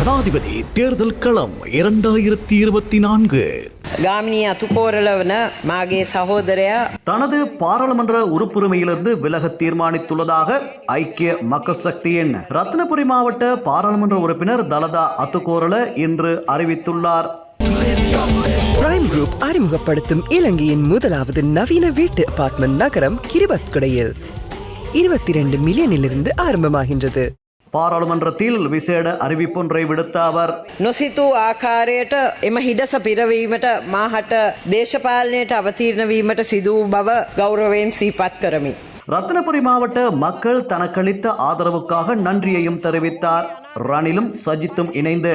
ஜனாதிபதி தேர்தல் களம் இரண்டாயிரத்தி இருபத்தி நான்கு. தனது பாராளுமன்ற உறுப்புரிமையிலிருந்து விலக தீர்மானித்துள்ளதாக ஐக்கிய மக்கள் சக்தியின் ரத்னபுரி மாவட்ட பாராளுமன்ற உறுப்பினர் தலதா அத்துக்கோரல இன்று அறிவித்துள்ளார். பிரைம் குரூப் அறிமுகப்படுத்தும் இலங்கையின் முதலாவது நவீன வீட்டு அபார்ட்மெண்ட் நகரம் கிரிபத் கடையில் இருபத்தி ரெண்டு மில்லியனிலிருந்து ஆரம்பமாகின்றது. பாராளுமன்றத்தில் விசேட அறிவிப்பொன்றை விடுத்த அவர் නොසිතූ ආකාරයට එම හිඩස පිරවීමට මාහට දේශපාලනයට අවතීර්ණ වීමට සිදූ බව ගෞරවයෙන් සීපත් කරමි. ரத்னபுரி மாவட்ட மக்கள் தனக்களித்த ஆதரவுக்காக நன்றியையும் தெரிவித்தார் ரணிலும் சஜித்தும் இணைந்து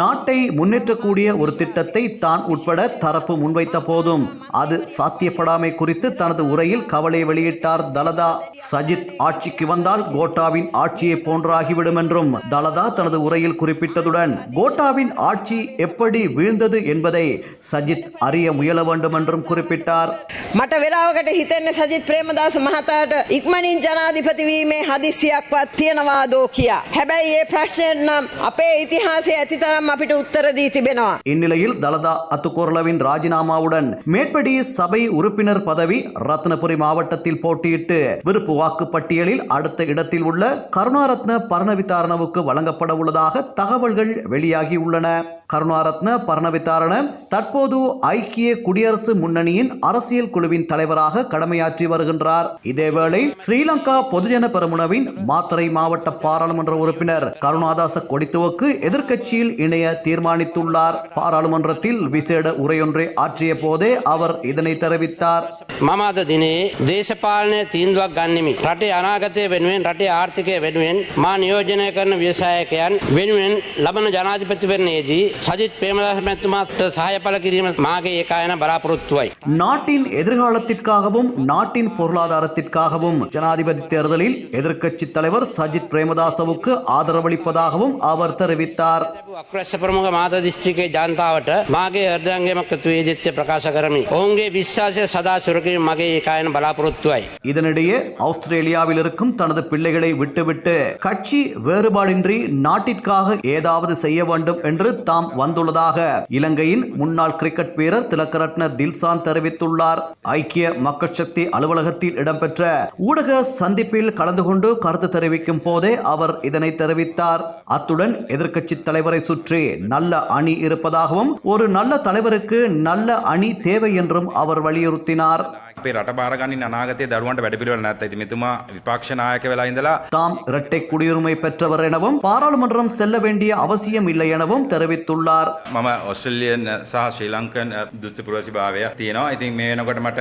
நாட்டை முன்னேற்றக்கூடிய ஒரு திட்டத்தை தான் உட்பட தரப்பு முன்வைத்த போதும் அது சாத்தியப்படாமை குறித்து தனது உரையில் கவலை வெளியிட்டார் தலதா சஜித் ஆட்சிக்கு வந்தால் கோட்டாவின் ஆட்சியை போன்றாகிவிடும் என்றும் தலதா தனது உரையில் குறிப்பிட்டதுடன் கோட்டாவின் ஆட்சி எப்படி வீழ்ந்தது என்பதை சஜித் அறிய முயல வேண்டும் என்றும் குறிப்பிட்டார் මට වෙලාවකට හිතෙන්න සජිත් ප්‍රේමදාස මහතාට ඉක්මනින් ජනාධිපතිවීමේ හදිසියක්වත් තියෙනවාදෝ කියා. හැබැයි ඒ ප්‍රශ්නයෙන් නම් අපේ ඉතිහාසය ඇතිතරම් අපිට උත්තර දී තිබෙනවා. இந்நிலையில் தலதா அத்துக்கோரளவின் ராஜினாமாவுடன் மேற்படி சபை உறுப்பினர் பதவி ரத்னபுரி மாவட்டத்தில் போட்டியிட்டு விருப்பு வாக்கு பட்டியலில் அடுத்த இடத்தில் உள்ள கருணாரத்ன பரணவிதாரணவுக்கு வழங்கப்பட உள்ளதாக தகவல்கள் வெளியாகியுள்ளன கருணாரத்ன பரணவிதாரண தற்போது ஐக்கிய குடியரசு முன்னணியின் அரசியல் குழுவின் தலைவராக கடமையாற்றி வருகின்றார் இதேவேளை ஸ்ரீலங்கா பொதுஜன பெரமுனவின் மாத்தறை மாவட்ட பாராளுமன்ற உறுப்பினர் கருணாதாச கொடித்துவக்கு எதிர்க்கட்சியில் இணைய தீர்மானித்துள்ளார் பாராளுமன்றத்தில் விசேட உரையொன்றை ஆற்றிய போதே அவர் இதனை தெரிவித்தார் මම අද දිනේ දේශපාලනය තීන්දුවක් ගන්නෙමි. රටේ අනාගතය වෙනුවෙන් රටේ ආර්ථිකය වෙනුවෙන් මා නියෝජනය කරන ව්‍යවසායකයන් වෙනුවෙන් ලබන ජනාධිපතිවරණයේදී சஜித் பிரேமதாசமெத்துமாட் சகாயப்பல கிரிம மாகே ஏகாயன பராபுரத்துவாய் நாட்டின் எதிர்காலத்திற்காகவும் நாட்டின் பொருளாதாரத்திற்காகவும் ஜனாதிபதி தேர்தலில் எதிர்க்கட்சி தலைவர் சஜித் பிரேமதாசவுக்கு ஆதரவளிப்பதாகவும் அவர் தெரிவித்தார். அக்ரஸ்ய பிரமுக மாத திஸ்திரிகை ஜாந்தாவட்ட மாகே ஹர்தாங்கமக்கத்துவேதித்ய பிரகாசகரமி ஓங்கே விஸ்வாச சதா சுரகி மகே ஏகாயன பலாபுரத்துவாய் இதனிடையே ஆஸ்திரேலியாவில் இருக்கும் தனது பிள்ளைகளை விட்டுவிட்டு கட்சி வேறுபாடின்றி நாட்டிற்காக ஏதாவது செய்ய வேண்டும் என்று தாம் வந்துள்ளதாக இலங்கையின் முன்னாள் கிரிக்கெட் வீரர் திலக்கரட்ன தில்சான் தெரிவித்துள்ளார். ஐக்கிய மக்கள் சக்தி அலுவலகத்தில் இடம்பெற்ற ஊடக சந்திப்பில் கலந்து கொண்டு கருத்து தெரிவிக்கும் போதே அவர் இதனை தெரிவித்தார். அத்துடன் எதிர்க்கட்சி தலைவரை சுற்றி நல்ல அணி இருப்பதாகவும் ஒரு நல்ல தலைவருக்கு நல்ல அணி தேவை என்றும் அவர் வலியுறுத்தினார். අපේ රට බාරගන්න අනාගතය දරුවන්ට වැඩපිළිවෙල නැත්ත ඇති මෙතුමා විපක්ෂනායක වෙලා ඉඳලා தாம் இரட்டை குடியுரிமை பெற்றவர் எனவும் பாராளுமன்றம் செல்ல வேண்டிய அவசியம் இல்லை எனவும் தெரிவித்துள்ளார் මම ඔස්ට්‍රලියන් සහ ශ්‍රී ලංකන් දුස්ත පුරසි භාවය තියෙනවා ඉතින් මේ වෙනකොට මට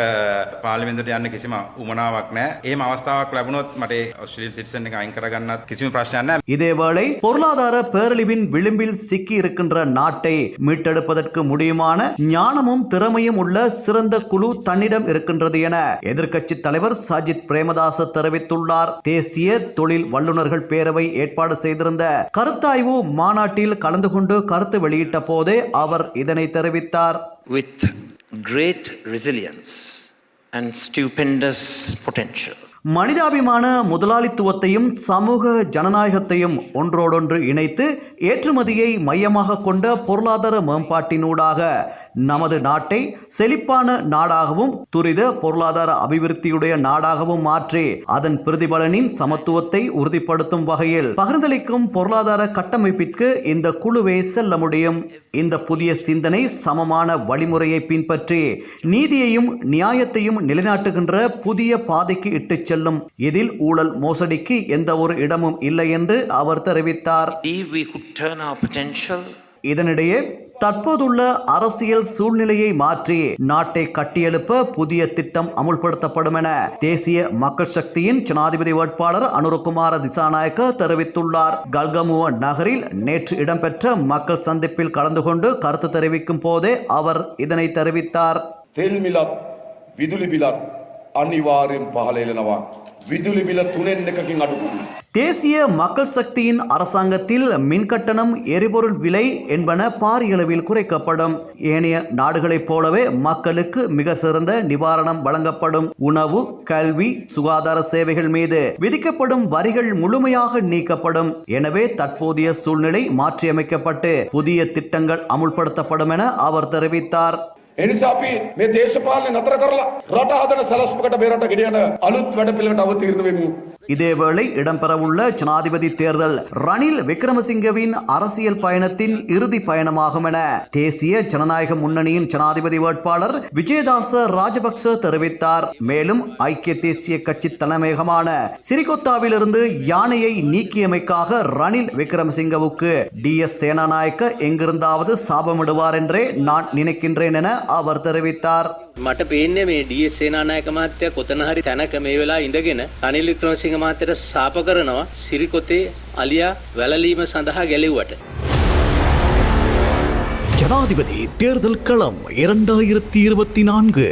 පාලිමින්දුට යන්න කිසිම උමනාවක් නෑ ඒ අවස්ථාවක් ලැබුණොත් මට ඔස්ට්‍රලියන් සිටිසන් එක අයින් කරගන්නත් කිසිම ප්‍රශ්නයක් නෑ இதேவேளை பொருளாதார பேரழிவின் விளிம்பில் சிக்கி இருக்கின்ற நாட்டை மீட்டெடுப்பதற்கு முடியுமான ஞானமும் திறமையும் உள்ள சிறந்த குழு தன்னிடம் இருக்கின்றது என எதிர்க்கட்சி தலைவர் சஜித் பிரேமதாச தெரிவித்துள்ளார் தேசிய தொழில் வல்லுநர்கள் பேரவை ஏற்பாடு செய்திருந்த கருத்தாய்வு மாநாட்டில் கலந்து கொண்டு கருத்து வெளியிட்ட போதே அவர் இதனை தெரிவித்தார் with great resilience and stupendous potential. மனிதாபிமான முதலாளித்துவத்தையும் சமூக ஜனநாயகத்தையும் ஒன்றோடொன்று இணைத்து ஏற்றுமதியை மையமாக கொண்ட பொருளாதார மேம்பாட்டினூடாக நமது நாட்டை செழிப்பான நாடாகவும் துரித பொருளாதார அபிவிருத்தியுடைய நாடாகவும் மாற்றி அதன் பிரதிபலனின் சமத்துவத்தை உறுதிப்படுத்தும் வகையில் பகிர்ந்தளிக்கும் பொருளாதார கட்டமைப்பிற்கு இந்த குழுவே செல்ல முடியும். இந்த புதிய சிந்தனை சமமான வழிமுறையை பின்பற்றி நீதியையும் நியாயத்தையும் நிலைநாட்டுகின்ற புதிய பாதைக்கு இட்டுச் செல்லும். இதில் ஊழல் மோசடிக்கு எந்த ஒரு இடமும் இல்லை என்று அவர் தெரிவித்தார். இதனிடையே தற்போதுள்ள அரசியல் சூழ்நிலையை மாற்றி நாட்டை கட்டியெழுப்ப புதிய திட்டம் அமுல்படுத்தப்படும் என தேசிய மக்கள் சக்தியின் ஜனாதிபதி வேட்பாளர் அனுரகுமார திசாநாயக்க தெரிவித்துள்ளார். கல்கமுவ நகரில் நேற்று இடம்பெற்ற மக்கள் சந்திப்பில் கலந்து கொண்டு கருத்து தெரிவிக்கும் போதே அவர் இதனை தெரிவித்தார். தெல்மிலத் விதுலிபிலத் அனிவாரின் பகலையிலனவான். විදුලි බිල තුනෙන් එකකින් අඩු කරන්න. தேசிய மக்கள் சக்தியின் அரசாங்கத்தில் மின்கட்டணம் எரிபொருள் விலை என்பன பாரியளவில் குறைக்கப்படும் ஏனைய நாடுகளைப் போலவே மக்களுக்கு மிக சிறந்த நிவாரணம் வழங்கப்படும் உணவு கல்வி சுகாதார சேவைகள் மீது விதிக்கப்படும் வரிகள் முழுமையாக நீக்கப்படும் எனவே தற்போதைய சூழ்நிலை மாற்றியமைக்கப்பட்டு புதிய திட்டங்கள் அமுல்படுத்தப்படும் என அவர் தெரிவித்தார் එනිසා අපි මේ දේශපාලනය නතර කරලා රට හදන සැලස්මකට මේ රට ගෙනියන අලුත් වැඩ පිළිවෙලට අවතීර්ණ වෙමු. இதேவேளை இடம்பெறவுள்ள ஜனாதிபதி தேர்தல் ரணில் விக்ரமசிங்கவின் அரசியல் பயணத்தின் இறுதி பயணமாகும் என தேசிய ஜனநாயக முன்னணியின் ஜனாதிபதி வேட்பாளர் விஜயதாச ராஜபக்ச தெரிவித்தார். மேலும் ஐக்கிய தேசிய கட்சி தலைமையகமான சிறிகொத்தாவிலிருந்து யானையை நீக்கியமைக்காக ரணில் விக்ரமசிங்கவுக்கு டி எஸ் சேனாநாயக்க எங்கிருந்தாவது சாபமிடுவார் என்றே நான் நினைக்கின்றேன் என அவர் தெரிவித்தார். මට පේන්නේ මේ ඩීස් සේනානායක මහත්තයා කොතන හරි තැනක මේ වෙලා ඉඳගෙන රනිල් වික්‍රමසිංහ මහත්තයට සාප කරනවා සිරිකොතේ අලියා වැළලීම සඳහා ගැලෙව්වට. ஜனாதிபதி தேர்தல் களம் இரண்டாயிரத்தி இருபத்தி நான்கு